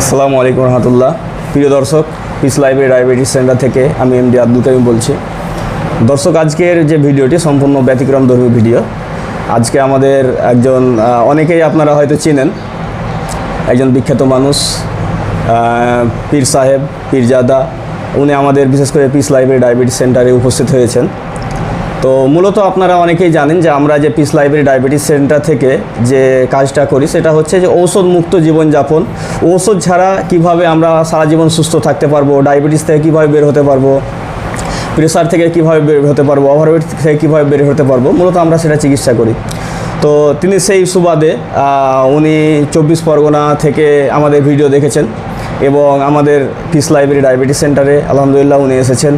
আসসালামু আলাইকুম রহমতুল্লাহ। প্রিয় দর্শক পিস লাইব্রেরি ডায়াবেটিস সেন্টার থেকে আমি এমডি আব্দুল কারিম বলছি। দর্শক, আজকের যে ভিডিওটি সম্পূর্ণ ব্যতিক্রম ধর্মী ভিডিও। আজকে আমাদের একজন অনেকেই আপনারা হয়তো চেনেন। একজন বিখ্যাত মানুষ পীর সাহেব, পীরজাদা। উনি আমাদের বিশেষ করে পিস লাইব্রেরি ডায়াবেটিস সেন্টারে উপস্থিত হয়েছেন। তো মূলত আপনারা অনেকেই জানেন যে আমরা যে পিস লাইব্রেরি ডায়াবেটিস সেন্টার থেকে যে কাজটা করি, সেটা হচ্ছে যে ঔষধ মুক্ত জীবনযাপন। ঔষধ ছাড়া কীভাবে আমরা সারা জীবন সুস্থ থাকতে পারব, ডায়াবেটিস থেকে কীভাবে বের হতে পারব প্রেশার থেকে কীভাবে বের হতে পারব ওভারওয়েট থেকে কীভাবে বের হতে পারব, মূলত আমরা সেটা চিকিৎসা করি। তো তিনি সেই সুবাদে উনি চব্বিশ পরগনা থেকে আমাদের ভিডিও দেখেছেন এবং আমাদের পিস লাইব্রেরি ডায়াবেটিস সেন্টারে আলহামদুলিল্লাহ উনি এসেছেন।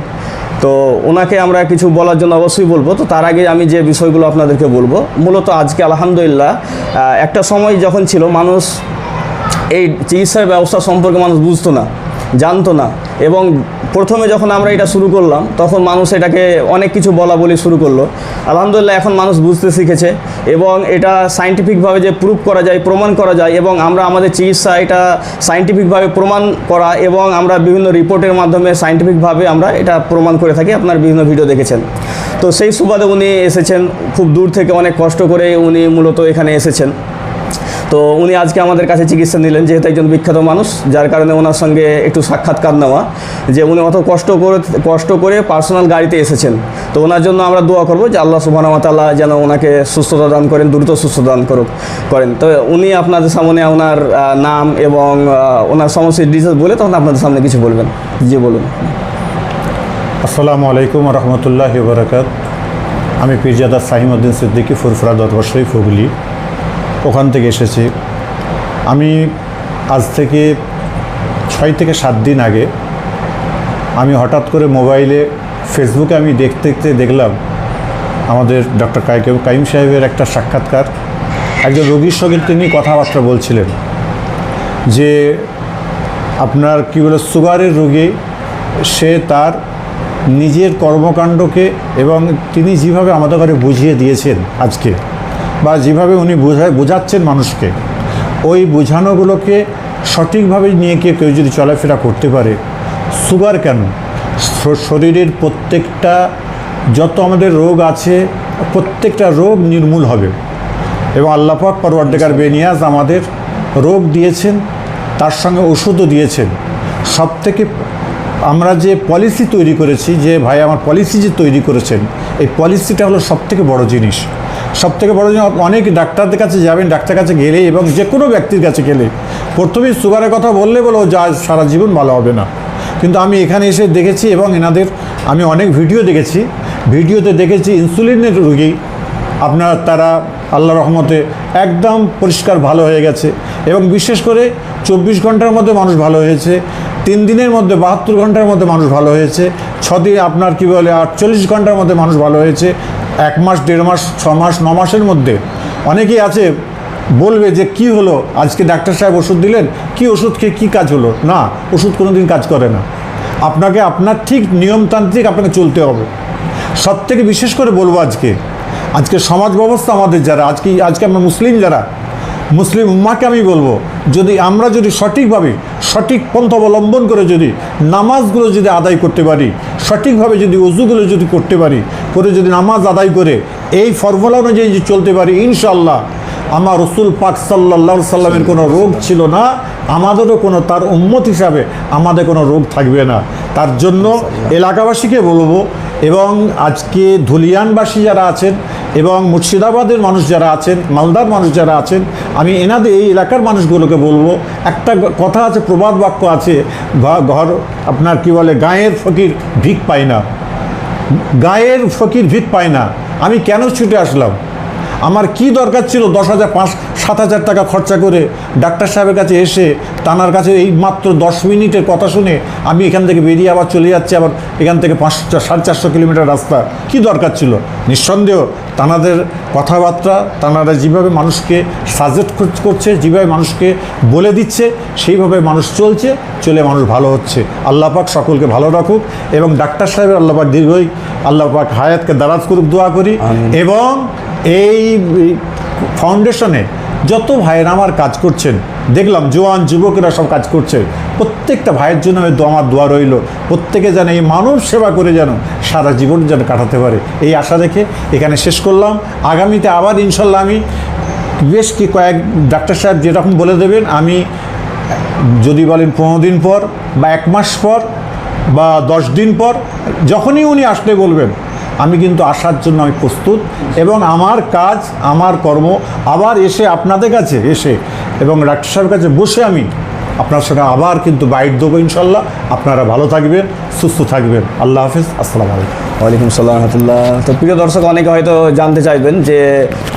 তো ওনাকে আমরা কিছু বলার জন্য অবশ্যই বলব। তো তার আগে আমি যে বিষয়গুলো আপনাদেরকে বলব, মূলত আজকে আলহামদুলিল্লাহ একটা সময় যখন ছিল মানুষ এই চিকিৎসার ব্যবস্থা সম্পর্কে মানুষ বুঝতো না, জানতো না। এবং প্রথমে যখন আমরা এটা শুরু করলাম, তখন মানুষ এটাকে অনেক কিছু বলা বলি শুরু করল। আলহামদুলিল্লাহ, এখন মানুষ বুঝতে শিখেছে এবং এটা সাইন্টিফিকভাবে যে প্রুভ করা যায়, প্রমাণ করা যায় এবং আমরা আমাদের চিকিৎসা এটা সাইন্টিফিকভাবে প্রমাণ করা এবং আমরা বিভিন্ন রিপোর্টের মাধ্যমে সাইন্টিফিকভাবে আমরা এটা প্রমাণ করে থাকি। আপনার বিভিন্ন ভিডিও দেখেছেন। তো সেই সুবাদে উনি এসেছেন। খুব দূর থেকে অনেক কষ্ট করে উনি মূলত এখানে এসেছেন। তো উনি আজকে আমাদের কাছে চিকিৎসা নিলেন, যেহেতু একজন বিখ্যাত মানুষ, যার কারণে ওনার সঙ্গে একটু সাক্ষাৎকার নেওয়া, যে উনি অত কষ্ট করে কষ্ট করে পার্সোনাল গাড়িতে এসেছেন। তো ওনার জন্য আমরা দোয়া করব যে আল্লাহ সুবাহতাল্লাহ যেন ওনাকে সুস্থতা দান করেন, দ্রুত সুস্থ দান করুক, করেন। তো উনি আপনাদের সামনে ওনার নাম এবং ওনার সমস্ত ডিটেলস বলে তখন আপনাদের সামনে কিছু বলবেন। জি, বলুন। আসসালামু আলাইকুম রহমতুল্লাহ বরকাত। আমি পীরজাদা সাহিমউদ্দিন সিদ্দিকী, ফুরফুরা দরবার শরীফ হুগলি। ওখান থেকে এসেছি। আমি আজ থেকে ছয় থেকে সাত দিন আগে আমি হঠাৎ করে মোবাইলে, ফেসবুকে আমি দেখতে দেখতে দেখলাম আমাদের ডক্টর কাইম কাইম সাহেবের একটা সাক্ষাৎকার। একজন রোগীর সঙ্গে তিনি কথাবার্তা বলছিলেন যে আপনার কী বলে, সুগারের রোগী, সে তার নিজের কর্মকাণ্ডকে এবং তিনি যেভাবে আমাদের ঘরে বুঝিয়ে দিয়েছেন আজকে। বা যেভাবে উনি বোঝায় বোঝাচ্ছেন মানুষকে ওই বোঝানোগুলোকে সঠিকভাবে নিয়ে গিয়ে কেউ যদি চলাফেরা করতে পারে সুগার কেন? শরীরের প্রত্যেকটা যত আমাদের রোগ আছে প্রত্যেকটা রোগ নির্মূল হবে। এবং আল্লাপাক পরওয়ার্দেকার বেনিয়াজ আমাদের রোগ দিয়েছেন তার সঙ্গে ওষুধও দিয়েছেন। সব থেকে আমরা যে পলিসি তৈরি করেছি যে ভাই আমার পলিসি যে তৈরি করেছেন এই পলিসিটা হলো সব থেকে বড় জিনিস। সব থেকে বড় জিনিস, অনেক ডাক্তারদের কাছে যাবেন, ডাক্তার কাছে গেলে এবং যে কোনো ব্যক্তির কাছে গেলে। প্রথমেই সুগারের কথা বললে বলো, যা, সারা জীবন ভালো হবে না। কিন্তু আমি এখানে এসে দেখেছি এবং এনাদের, আমি অনেক ভিডিও দেখেছি। ভিডিওতে দেখেছি ইনসুলিনের রুগী। আপনার তারা আল্লাহ রহমতে একদম পরিষ্কার ভালো হয়ে গেছে এবং বিশেষ করে চব্বিশ ঘণ্টার মধ্যে মানুষ ভালো হয়েছে, তিন দিনের মধ্যে বাহাত্তর ঘণ্টার মধ্যে মানুষ ভালো হয়েছে ছদিন আপনার কি বলে, আটচল্লিশ ঘণ্টার মধ্যে মানুষ ভালো হয়েছে এক মাস, দেড় মাস, ছ মাস, ন মাসের মধ্যে অনেকেই আছে, বলবে যে কি হলো? আজকে ডাক্তার সাহেব ওষুধ দিলেন, কি ওষুধ খেয়ে কী কাজ হলো? না, ওষুধ কোনো দিন কাজ করে না। আপনাকে আপনার ঠিক নিয়মতান্ত্রিক আপনাকে চলতে হবে। সব থেকে বিশেষ করে বলব আজকে আজকে সমাজ ব্যবস্থা আমাদের যারা, আজকে আজকে আমরা মুসলিম যারা মুসলিম উম্মাকে আমি বলব, যদি আমরা যদি সঠিকভাবে, সঠিক পন্থ অবলম্বন করে যদি নামাজগুলো যদি আদায় করতে পারি, সঠিকভাবে যদি অজুগুলো যদি করতে পারি, করে যদি নামাজ আদায় করে, এই ফর্মুলা অনুযায়ী যদি চলতে পারি ইনশাল্লাহ আমার রসুল পাক সাল্লাহ সাল্লামের কোনো রোগ ছিল না, আমাদেরও কোনো, তার উম্মত হিসাবে আমাদের কোনো রোগ থাকবে না। তার জন্য এলাকাবাসীকে বলব, এবং আজকে ধুলিয়ানবাসী যারা আছেন এবং মুর্শিদাবাদের মানুষ যারা আছেন, মালদার মানুষ যারা আছেন, আমি এনাদের এই এলাকার মানুষগুলোকে বলব, একটা কথা আছে, প্রবাদ বাক্য আছে ঘর, আপনার কি বলে, গায়ের ফকির ভিক পায় না। গায়ের ফকির ভিক পায় না। আমি কেন ছুটে আসলাম? আমার কি দরকার ছিল দশ হাজার পাঁচ সাত হাজার টাকা খরচা করে? ডাক্তার সাহেবের কাছে এসে তানার কাছে এই মাত্র দশ মিনিটের কথা শুনে আমি এখান থেকে বেরিয়ে আবার চলে যাচ্ছি আবার এখান থেকে পাঁচশো সাড়ে চারশো কিলোমিটার রাস্তা। কি দরকার ছিল? নিঃসন্দেহ তানাদের কথাবার্তা তানারা যেভাবে মানুষকে সাজেস্ট করছে যেভাবে মানুষকে বলে দিচ্ছে সেইভাবে মানুষ চলছে চলে মানুষ ভালো হচ্ছে। আল্লাহ পাক সকলকে ভালো রাখুক এবং ডাক্তার সাহেবের আল্লাহ পাক দীর্ঘই আল্লাহ পাক হায়াতকে দারাজ করুক দোয়া করি এবং এই ফাউন্ডেশনে যত ভাইয়েরা আমার কাজ করছেন, দেখলাম জোয়ান যুবকেরা সব কাজ করছে, প্রত্যেকটা ভাইয়ের জন্য আমি আমার দোয়া রইল, প্রত্যেকে যেন এই মানব সেবা করে যেন সারা জীবন যেন কাটাতে পারে। এই আশা রেখে এখানে শেষ করলাম। আগামীতে আবার ইনশাল্লাহ আমি বেশ কি কয়েক ডাক্তার সাহেব যেরকম বলে দেবেন, আমি যদি বলেন পনেরো দিন পর বা এক মাস পর বা দশ দিন পর, যখনই উনি আসলে বলবেন আমি কিন্তু আসার জন্য আমি প্রস্তুত এবং আমার কাজ, আমার কর্ম আবার এসে আপনাদের কাছে এসে এবং ডাক্তার সাহেবের কাছে বসে আমি আপনার সঙ্গে আবার কিন্তু বাইট দেবো ইনশাল্লাহ। আপনারা ভালো থাকবেন, সুস্থ থাকবেন। আল্লাহ হাফিজ। আসসালামু আলাইকুম। ওয়ালাইকুম সালাম রহমতুল্লাহ। তো প্রিয় দর্শক, অনেকে হয়তো জানতে চাইবেন যে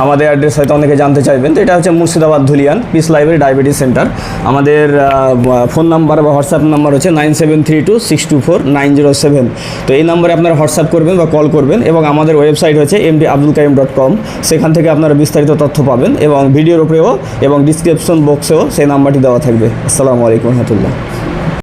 আমাদের অ্যাড্রেস হয়তো অনেকে জানতে চাইবেন। তো এটা হচ্ছে Murshidabad Dhulian peace library diabetes centre আমাদের ফোন নাম্বার বা হোয়াটসঅ্যাপ নাম্বার হচ্ছে nine seven three two six two four nine zero seven. তো এই নাম্বারে আপনারা হোয়াটসঅ্যাপ করবেন বা কল করবেন এবং আমাদের ওয়েবসাইট হচ্ছে M D Abdul Kaim dot com সেখান থেকে আপনারা বিস্তারিত তথ্য পাবেন এবং ভিডিওর উপরেও এবং ডিসক্রিপশন বক্সেও সেই নাম্বারটি দেওয়া থাকবে। আসসালামু আলাইকুম রহমতুল্লাহ।